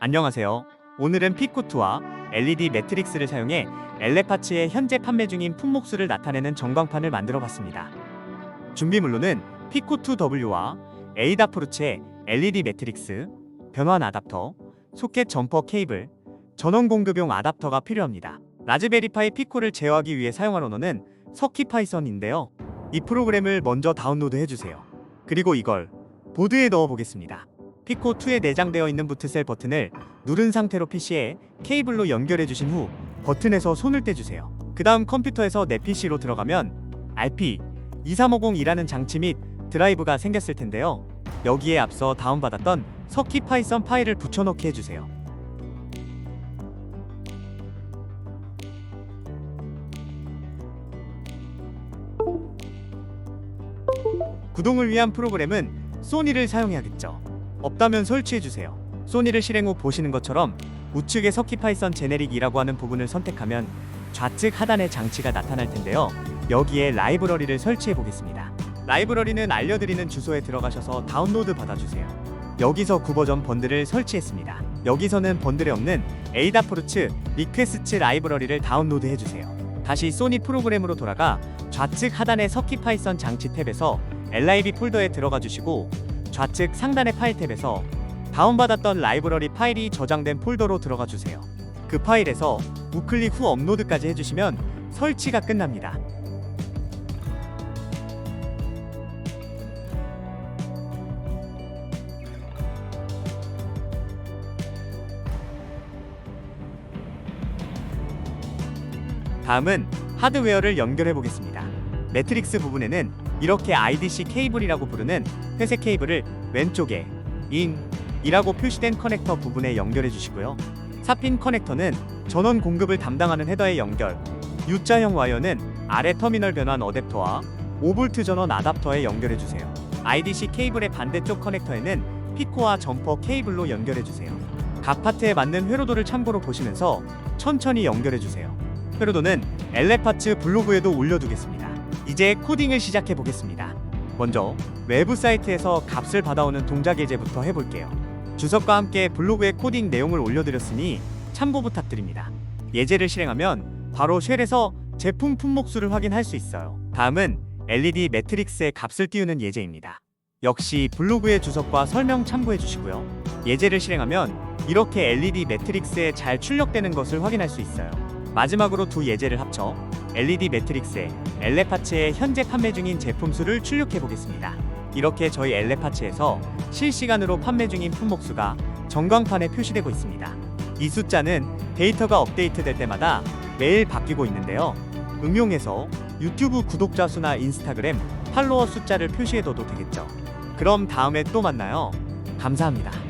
안녕하세요. 오늘은 피코트와 LED 매트릭스를 사용해 엘레파츠의 현재 판매 중인 품목수를 나타내는 전광판을 만들어 봤습니다. 준비물로는 피코2W와 에이다프루츠의 LED 매트릭스, 변환 아답터, 소켓 점퍼 케이블, 전원 공급용 아답터가 필요합니다. 라즈베리파이 피코를 제어하기 위해 사용할 언어는 서키파이썬인데요. 이 프로그램을 먼저 다운로드 해주세요. 그리고 이걸 보드에 넣어 보겠습니다. 피코2에 내장되어 있는 부트셀 버튼을 누른 상태로 PC에 케이블로 연결해 주신 후 버튼에서 손을 떼주세요. 그 다음 컴퓨터에서 내 PC로 들어가면 RP2350이라는 장치 및 드라이브가 생겼을 텐데요. 여기에 앞서 다운받았던 서키 파이썬 파일을 붙여넣기 해주세요. 구동을 위한 프로그램은 소니를 사용해야겠죠. 없다면 설치해주세요. 소니를 실행 후 보시는 것처럼 우측의 서키 파이썬 제네릭이라고 하는 부분을 선택하면 좌측 하단에 장치가 나타날 텐데요. 여기에 라이브러리를 설치해 보겠습니다. 라이브러리는 알려드리는 주소에 들어가셔서 다운로드 받아주세요. 여기서 9버전 번들을 설치했습니다. 여기서는 번들에 없는 에이다포르츠 리퀘스트 라이브러리를 다운로드 해주세요. 다시 소니 프로그램으로 돌아가 좌측 하단의 서키 파이썬 장치 탭에서 LIB 폴더에 들어가 주시고 좌측 상단의 파일 탭에서 다운받았던 라이브러리 파일이 저장된 폴더로 들어가 주세요. 그 파일에서 우클릭 후 업로드까지 해주시면 설치가 끝납니다. 다음은 하드웨어를 연결해 보겠습니다. 매트릭스 부분에는 이렇게 IDC 케이블이라고 부르는 회색 케이블을 왼쪽에 인 이라고 표시된 커넥터 부분에 연결해 주시고요. 사핀 커넥터는 전원 공급을 담당하는 헤더에 연결, U자형 와이어는 아래 터미널 변환 어댑터와 5V 전원 아답터에 연결해 주세요. IDC 케이블의 반대쪽 커넥터에는 피코와 점퍼 케이블로 연결해 주세요. 각 파트에 맞는 회로도를 참고로 보시면서 천천히 연결해 주세요. 회로도는 엘레파츠 블로그에도 올려두겠습니다. 이제 코딩을 시작해 보겠습니다. 먼저 외부 사이트에서 값을 받아오는 동작 예제부터 해볼게요. 주석과 함께 블로그에 코딩 내용을 올려드렸으니 참고 부탁드립니다. 예제를 실행하면 바로 쉘에서 제품 품목수를 확인할 수 있어요. 다음은 LED 매트릭스의 값을 띄우는 예제입니다. 역시 블로그의 주석과 설명 참고해 주시고요. 예제를 실행하면 이렇게 LED 매트릭스에 잘 출력되는 것을 확인할 수 있어요. 마지막으로 두 예제를 합쳐 LED 매트릭스에 엘레파츠의 현재 판매 중인 제품 수를 출력해 보겠습니다. 이렇게 저희 엘레파츠에서 실시간으로 판매 중인 품목 수가 전광판에 표시되고 있습니다. 이 숫자는 데이터가 업데이트될 때마다 매일 바뀌고 있는데요. 응용해서 유튜브 구독자 수나 인스타그램 팔로워 숫자를 표시해둬도 되겠죠. 그럼 다음에 또 만나요. 감사합니다.